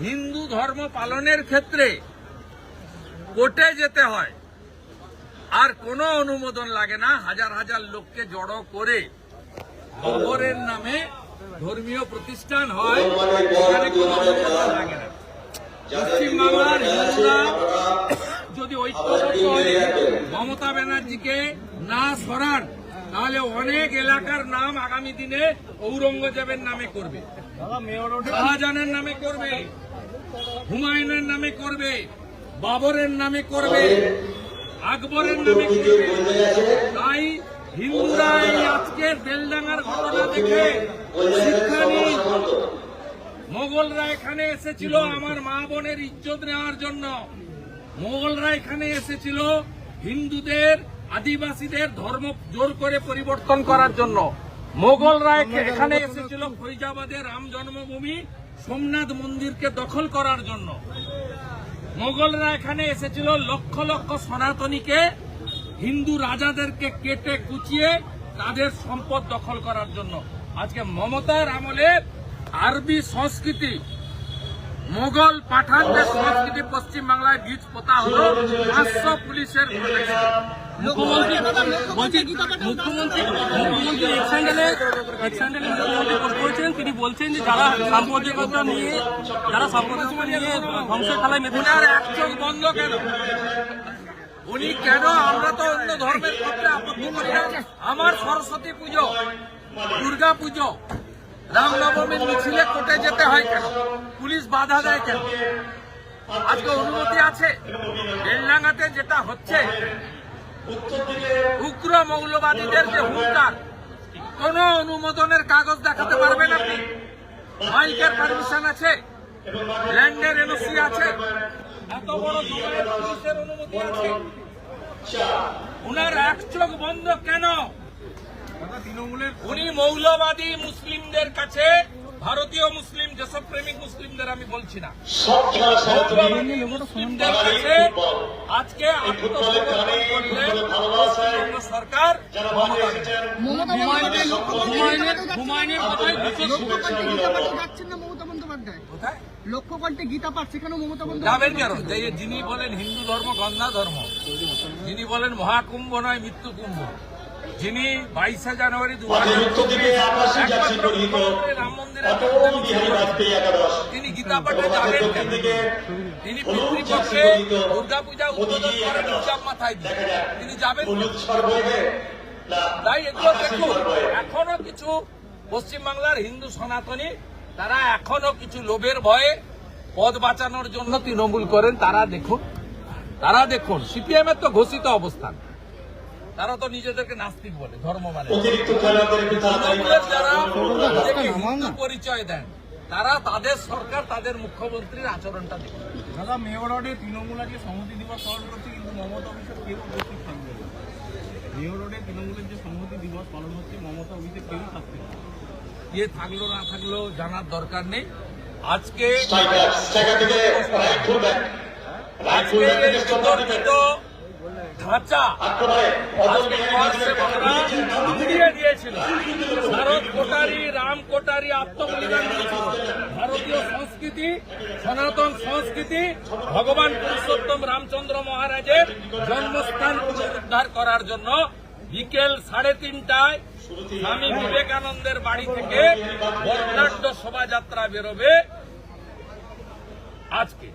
হিন্দু ধর্ম পালনের ক্ষেত্রে কোর্টে যেতে হয়। আর কোনো অনুমোদন লাগে না। হাজার হাজার লোককে জড়ো করে খবরের নামে ধর্মীয় প্রতিষ্ঠান হয়। সেখানে কোনো অনুমোদন লাগে না। পশ্চিমবাংলার হিন্দুরা যদি ঐক্যবদ্ধ হয়ে, মমতা ব্যানার্জিকে না সরান, তাহলে অনেক এলাকার নাম আগামী দিনে ঔরঙ্গজেবের নামে করবে। শাহজাহানের নামে করবে, হুমায়ুনের নামে করবে, বাবরের নামে করবে, আকবরের নামে তাই হিন্দুরা এই আজকে বেলডাঙ্গার ঘটনা দেখে শিক্ষা মোগলরা এখানে এসেছিল আমার মা বোনের ইজ্জত নেওয়ার জন্য। মোগলরা এখানে এসেছিল হিন্দুদের, আদিবাসীদের ধর্ম জোর করে পরিবর্তন করার জন্য। মোগলরা এখানে এসেছিল ফৈজাবাদে রাম জন্মভূমি সোমনাথ মন্দিরকে দখল করার জন্য। মোগলরা এখানে এসেছিল লক্ষ লক্ষ সনাতনীকে হিন্দু রাজাদেরকে কেটে কুচিয়ে তাদের সম্পদ দখল করার জন্য। আজকে মমতার আমলে আরবি সংস্কৃতি মোগল পাঠানদের সংস্কৃতি পশ্চিম বাংলায় বীজ পোতা হলো পাঁচশো পুলিশের মুখ্যমন্ত্রী মুখ্যমন্ত্রী মুখ্যমন্ত্রী এক স্যান্ডেলে এক স্যান্ডেলে মুখ্যমন্ত্রী পোস্ট করেছেন। তিনি বলছেন যে যারা সাম্প্রদায়িকতা নিয়ে যারা সাম্প্রদায়িকতা নিয়ে ধ্বংসের খেলায় মেতে ওনার এক চোখ বন্ধ কেন? উনি কেন আমরা তো অন্য ধর্মের ক্ষেত্রে আপত্তি করি না। আমার সরস্বতী পুজো দুর্গা পুজো রামনবমীর মিছিলে কোর্টে যেতে হয় কেন? পুলিশ বাধা দেয় কেন? আজকে অনুমতি আছে? বেলডাঙ্গাতে যেটা হচ্ছে উগ্র মৌলবাদীদের যে হুঙ্কার কোন অনুমোদনের কাগজ দেখাতে পারবেন আপনি? মাইকের পারমিশন আছে? ল্যান্ডের এনওসি আছে? এত বড় পুলিশের অনুমতি আছে? উনার এক চোখ বন্ধ কেন? উনি মৌলবাদী মুসলিমদের ভারতীয় মুসলিম যেসব প্রেমিক মুসলিমদের আমি বলছি না। মুসলিমদের কাছে আজকে আত্মসমর্পণ সরকার বিশেষ লক্ষ্যকণ্ঠে গীতা পাঠে যাচ্ছেন মমতা বন্দ্যোপাধ্যায়? কোথায়? লক্ষ্যকণ্ঠে গীতা পাঠ সেখানেও মমতা যাবেন কেন? যে যিনি বলেন হিন্দু ধর্ম গন্ধা ধর্ম। যিনি বলেন মহাকুম্ভ নয় মৃত্যু কুম্ভ যিনি বাইশে জানুয়ারি দু তিনি গীতা পাঠে যাবেন তিনি পিতৃপক্ষে দুর্গা পূজা উদ্বোধন করেন হিসাব মাথায় দিয়ে। তিনি যাবেন তাই এগুলো দেখুন এখনও কিছু পশ্চিমবাংলার হিন্দু সনাতনী তারা এখনও কিছু লোভের ভয়ে পদ বাঁচানোর জন্য তৃণমূল করেন তারা দেখুন তারা দেখুন। সিপিএম এর তো ঘোষিত অবস্থান। তারা তো নিজেদেরকে নাস্তিক বলে ধর্ম মানে। যারা পরিচয় দেন তারা তাদের সরকার তাদের মুখ্যমন্ত্রীর আচরণটা দেখুন। দাদা মেয়র রোডে তৃণমূল আজকে সংহতি দিবস পালন করছে কিন্তু মমতা অভিষেক কেউ উপস্থিত থাকবে না। মেয়র রোডে তৃণমূলের যে সংহতি দিবস পালন হচ্ছে মমতা অভিষেক কেউ থাকবে না। কে থাকল না থাকল জানার দরকার নেই। আজকে আজকে বিতর্কিত ধাঁচা। উড়িয়ে দিয়েছিল। ভারত কোটারি রাম কোটারি আত্মবলিদান দিয়েছিল। ভারতীয় সংস্কৃতি সনাতন সংস্কৃতি ভগবান পুরুষোত্তম রামচন্দ্র মহারাজের জন্মস্থান পুনরুদ্ধার করার জন্য বিকেল সাড়ে তিনটায় স্বামী বিবেকানন্দের বাড়ি থেকে বর্ণাঢ্য শোভাযাত্রা বেরোবে আজকে।